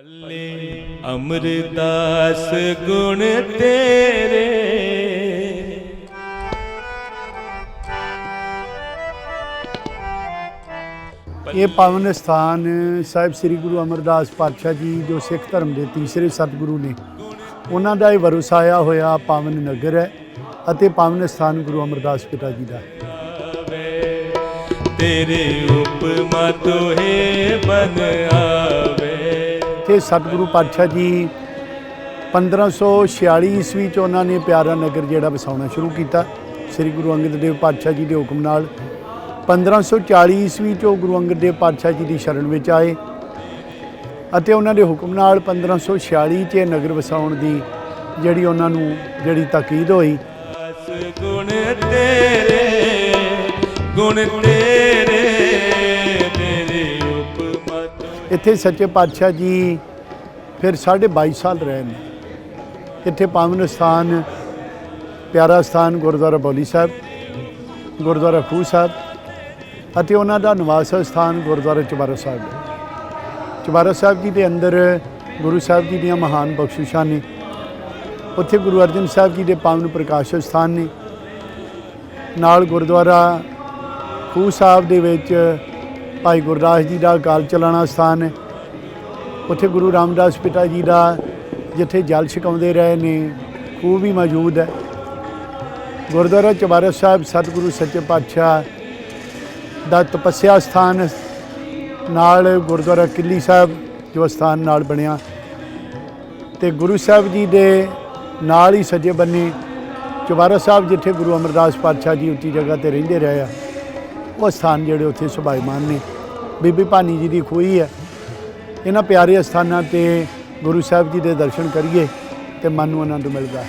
ਪੱਲੇ। ਅਮਰਦਾਸ ਗੁਣ ਤੇਰੇ। ਇਹ ਪਾਵਨ ਸਥਾਨ ਸਾਹਿਬ ਸ੍ਰੀ ਗੁਰੂ ਅਮਰਦਾਸ ਪਾਤਸ਼ਾਹ ਜੀ ਜੋ ਸਿੱਖ ਧਰਮ ਦੇ ਤੀਸਰੇ ਸਤਿਗੁਰੂ ਨੇ। ਉਹਨਾਂ ਦਾ ਇਹ ਵਰਸਾਇਆ ਹੋਇਆ ਪਾਵਨ ਨਗਰ ਹੈ ਅਤੇ ਪਾਵਨ ਸਥਾਨ ਗੁਰੂ ਅਮਰਦਾਸ ਪਿਤਾ ਜੀ ਦਾ ਹੈ। ਤੇਰੇ ਉਪਮਾ ਤੋਹੇ ਬਨ ਤੇ ਸਤਿਗੁਰੂ ਪਾਤਸ਼ਾਹ ਜੀ 1546 ਈਸਵੀ ਚ ਉਹਨਾਂ ਨੇ ਪਿਆਰਾ ਨਗਰ ਜਿਹੜਾ ਵਸਾਉਣਾ ਸ਼ੁਰੂ ਕੀਤਾ, ਸ੍ਰੀ ਗੁਰੂ ਅੰਗਦ ਦੇਵ ਪਾਤਸ਼ਾਹ ਜੀ ਦੇ ਹੁਕਮ ਨਾਲ। 1540 ਈਸਵੀ ਚ ਉਹ ਗੁਰੂ ਅੰਗਦ ਦੇਵ ਪਾਤਸ਼ਾਹ ਜੀ ਦੀ ਸ਼ਰਨ ਵਿੱਚ ਆਏ ਅਤੇ ਉਹਨਾਂ ਦੇ ਹੁਕਮ ਨਾਲ 1546 ਚ ਇਹ ਨਗਰ ਵਸਾਉਣ ਦੀ ਜਿਹੜੀ ਉਹਨਾਂ ਨੂੰ ਜਿਹੜੀ ਤਾਕੀਦ ਹੋਈ। ਗੁਣ ਤੇਰੇ ਗੁਣ ਤੇਰੇ। ਇੱਥੇ ਸੱਚੇ ਪਾਤਸ਼ਾਹ ਜੀ ਫਿਰ ਸਾਢੇ 22 ਸਾਲ ਰਹੇ ਨੇ। ਇੱਥੇ ਪਾਵਨ ਸਥਾਨ, ਪਿਆਰਾ ਸਥਾਨ ਗੁਰਦੁਆਰਾ ਬੋਲੀ ਸਾਹਿਬ, ਗੁਰਦੁਆਰਾ ਖੂ ਸਾਹਿਬ ਅਤੇ ਉਹਨਾਂ ਦਾ ਨਿਵਾਸ ਸਥਾਨ ਗੁਰਦੁਆਰਾ ਚੁਬਾਰਾ ਸਾਹਿਬ ਹੈ। ਚੁਬਾਰਾ ਸਾਹਿਬ ਜੀ ਦੇ ਅੰਦਰ ਗੁਰੂ ਸਾਹਿਬ ਜੀ ਦੀਆਂ ਮਹਾਨ ਬਖਸ਼ਿਸ਼ਾਂ ਨੇ। ਉੱਥੇ ਗੁਰੂ ਅਰਜਨ ਸਾਹਿਬ ਜੀ ਦੇ ਪਾਵਨ ਪ੍ਰਕਾਸ਼ ਸਥਾਨ ਨੇ। ਨਾਲ ਗੁਰਦੁਆਰਾ ਖੂ ਸਾਹਿਬ ਦੇ ਵਿੱਚ ਭਾਈ ਗੁਰਦਾਸ ਜੀ ਦਾ ਕਾਲ ਚਲਾਣਾ ਸਥਾਨ ਹੈ। ਉੱਥੇ ਗੁਰੂ ਰਾਮਦਾਸ ਪਿਤਾ ਜੀ ਦਾ ਜਿੱਥੇ ਜਲ ਛਕਾਉਂਦੇ ਰਹੇ ਨੇ ਉਹ ਵੀ ਮੌਜੂਦ ਹੈ। ਗੁਰਦੁਆਰਾ ਚੁਬਾਰਾ ਸਾਹਿਬ ਸਤਿਗੁਰੂ ਸੱਚੇ ਪਾਤਸ਼ਾਹ ਦਾ ਤਪੱਸਿਆ ਸਥਾਨ ਨਾਲ ਗੁਰਦੁਆਰਾ ਕਿੱਲੀ ਸਾਹਿਬ ਜੋ ਸਥਾਨ ਨਾਲ ਬਣਿਆ। ਤੇ ਗੁਰੂ ਸਾਹਿਬ ਜੀ ਦੇ ਨਾਲ ਹੀ ਸੱਜੇ ਬੰਨੇ ਚੁਬਾਰਾ ਸਾਹਿਬ ਜਿੱਥੇ ਗੁਰੂ ਅਮਰਦਾਸ ਪਾਤਸ਼ਾਹ ਜੀ ਉੱਚੀ ਜਗ੍ਹਾ ਤੇ ਰਹਿੰਦੇ ਰਹੇ ਆ, ਉਹ ਸਥਾਨ ਜਿਹੜੇ ਉੱਥੇ ਸੁਭਾਈਮਾਨ ਨੇ। ਬੀਬੀ ਭਾਨੀ ਜੀ ਦੀ ਖੂਹੀ ਹੈ। ਇਹਨਾਂ ਪਿਆਰੇ ਸਥਾਨਾਂ ਤੇ ਗੁਰੂ ਸਾਹਿਬ ਜੀ ਦੇ ਦਰਸ਼ਨ ਕਰੀਏ ਤੇ ਮਨ ਨੂੰ ਆਨੰਦ ਮਿਲਦਾ ਹੈ।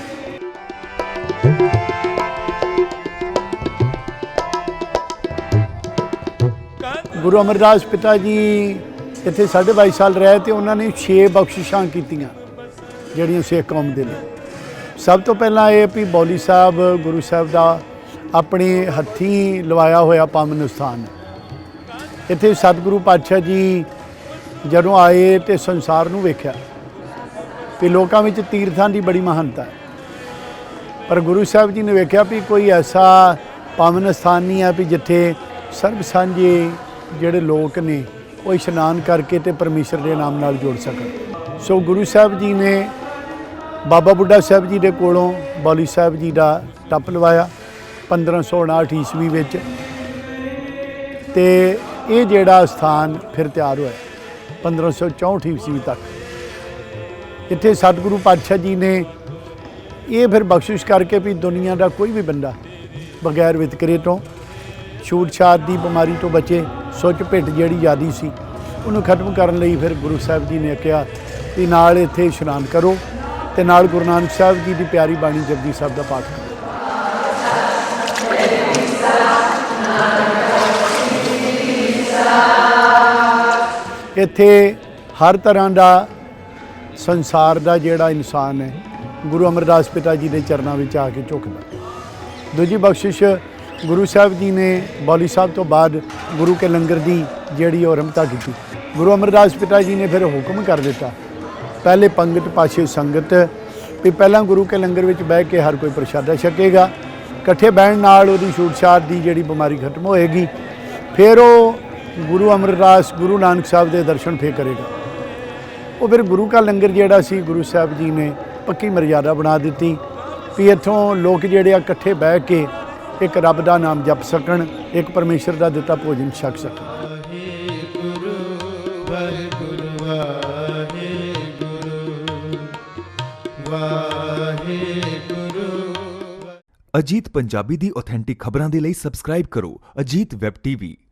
ਗੁਰੂ ਅਮਰਦਾਸ ਪਿਤਾ ਜੀ ਇੱਥੇ 22 ਸਾਲ ਰਹੇ ਤੇ ਉਹਨਾਂ ਨੇ 6 ਬਖਸ਼ਿਸ਼ਾਂ ਕੀਤੀਆਂ, ਜਿਹੜੀਆਂ ਸਿੱਖ ਕੌਮ ਦੇ ਲਈ। ਸਭ ਤੋਂ ਪਹਿਲਾਂ ਇਹ ਵੀ ਬੌਲੀ ਸਾਹਿਬ ਗੁਰੂ ਸਾਹਿਬ ਦਾ ਆਪਣੇ ਹੱਥੀਂ ਲਵਾਇਆ ਹੋਇਆ ਪਾਵਨ ਸਥਾਨ ਇੱਥੇ ਸਤਿਗੁਰੂ ਪਾਤਸ਼ਾਹ ਜੀ ਜਦੋਂ ਆਏ ਤੇ ਸੰਸਾਰ ਨੂੰ ਵੇਖਿਆ ਕਿ ਲੋਕਾਂ ਵਿੱਚ ਤੀਰਥਾਂ ਦੀ ਬੜੀ ਮਹਾਨਤਾ ਹੈ। ਪਰ ਗੁਰੂ ਸਾਹਿਬ ਜੀ ਨੇ ਵੇਖਿਆ ਵੀ ਕੋਈ ਐਸਾ ਪਾਵਨ ਸਥਾਨ ਨਹੀਂ ਹੈ ਵੀ ਜਿੱਥੇ ਸਰਬ ਸਾਂਝੇ ਜਿਹੜੇ ਲੋਕ ਨੇ ਉਹ ਇਸ਼ਨਾਨ ਕਰਕੇ ਤੇ ਪਰਮੇਸ਼ਰ ਦੇ ਨਾਮ ਨਾਲ ਜੁੜ ਸਕਣ। ਸੋ ਗੁਰੂ ਸਾਹਿਬ ਜੀ ਨੇ ਬਾਬਾ ਬੁੱਢਾ ਸਾਹਿਬ ਜੀ ਦੇ ਕੋਲੋਂ ਬੌਲੀ ਸਾਹਿਬ ਜੀ ਦਾ ਟੱਪ ਲਵਾਇਆ 1559 ਈਸਵੀ ਵਿੱਚ ਤੇ ਇਹ ਜਿਹੜਾ ਸਥਾਨ ਫਿਰ ਤਿਆਰ ਹੋਇਆ 1564 ਈਸਵੀ ਤੱਕ। ਇੱਥੇ ਸਤਿਗੁਰੂ ਪਾਤਸ਼ਾਹ ਜੀ ਨੇ ਇਹ ਫਿਰ ਬਖਸ਼ਿਸ਼ ਕਰਕੇ ਵੀ ਦੁਨੀਆ ਦਾ ਕੋਈ ਵੀ ਬੰਦਾ ਬਗੈਰ ਵਿਤਕਰੇ ਤੋਂ, ਛੂਤਛਾਤ ਦੀ ਬਿਮਾਰੀ ਤੋਂ ਬਚੇ, ਸੁੱਚ ਭਿੱਟ ਜਿਹੜੀ ਯਾਦੀ ਸੀ, ਉਹਨੂੰ ਖਤਮ ਕਰਨ ਲਈ ਫਿਰ ਗੁਰੂ ਸਾਹਿਬ ਜੀ ਨੇ ਕਿਹਾ ਕਿ ਨਾਲ ਇੱਥੇ ਇਸ਼ਨਾਨ ਕਰੋ ਤੇ ਨਾਲ ਗੁਰੂ ਨਾਨਕ ਸਾਹਿਬ ਜੀ ਦੀ ਪਿਆਰੀ ਬਾਣੀ ਜਪਜੀ ਸਾਹਿਬ ਦਾ ਪਾਠ ਕਰੋ। ਇੱਥੇ ਹਰ ਤਰ੍ਹਾਂ ਦਾ ਸੰਸਾਰ ਦਾ ਜਿਹੜਾ ਇਨਸਾਨ ਹੈ, ਗੁਰੂ ਅਮਰਦਾਸ ਪਿਤਾ ਜੀ ਦੇ ਚਰਨਾਂ ਵਿੱਚ ਆ ਕੇ ਝੁਕਦਾ ਦੂਜੀ ਬਖਸ਼ਿਸ਼ ਗੁਰੂ ਸਾਹਿਬ ਜੀ ਨੇ ਬੌਲੀ ਸਾਹਿਬ ਤੋਂ ਬਾਅਦ ਗੁਰੂ ਕੇ ਲੰਗਰ ਦੀ ਜਿਹੜੀ ਉਹ ਕੀਤੀ। ਗੁਰੂ ਅਮਰਦਾਸ ਪਿਤਾ ਜੀ ਨੇ ਫਿਰ ਹੁਕਮ ਕਰ ਦਿੱਤਾ। ਪਹਿਲੇ ਪੰਗਤ, ਪਾਛੇ ਸੰਗਤ, ਵੀ ਪਹਿਲਾਂ ਗੁਰੂ ਕੇ ਲੰਗਰ ਵਿੱਚ ਬਹਿ ਕੇ ਹਰ ਕੋਈ ਪ੍ਰਸ਼ਾਦਾ ਛਕੇਗਾ। ਇਕੱਠੇ ਬਹਿਣ ਨਾਲ ਉਹਦੀ ਛੂਟ-ਛਾਟ ਦੀ ਜਿਹੜੀ ਬਿਮਾਰੀ ਖਤਮ ਹੋਏਗੀ, ਫਿਰ ਉਹ ਗੁਰੂ ਅਮਰਦਾਸ ਗੁਰੂ ਨਾਨਕ ਸਾਹਿਬ ਦੇ ਦਰਸ਼ਨ ਫੇਰ ਕਰੇਗਾ। ਉਹ ਫਿਰ ਗੁਰੂ ਕਾ ਲੰਗਰ ਜਿਹੜਾ ਸੀ, ਗੁਰੂ ਸਾਹਿਬ ਜੀ ਨੇ ਪੱਕੀ ਮਰਜ਼ਾਦਾ ਬਣਾ ਦਿੱਤੀ ਵੀ ਇੱਥੋਂ ਲੋਕ ਜਿਹੜੇ ਆ ਇਕੱਠੇ ਬਹਿ ਕੇ ਇੱਕ ਰੱਬ ਦਾ ਨਾਮ ਜਪ ਸਕਣ, ਇੱਕ ਪਰਮੇਸ਼ਰ ਦਾ ਦਿੱਤਾ ਭੋਜਨ ਛਕ ਸਕਣ। ਅਜੀਤ ਪੰਜਾਬੀ ਦੀ ਆਥੈਂਟਿਕ ਖਬਰਾਂ ਦੇ ਲਈ ਸਬਸਕ੍ਰਾਈਬ ਕਰੋ ਅਜੀਤ ਵੈਬ ਟੀਵੀ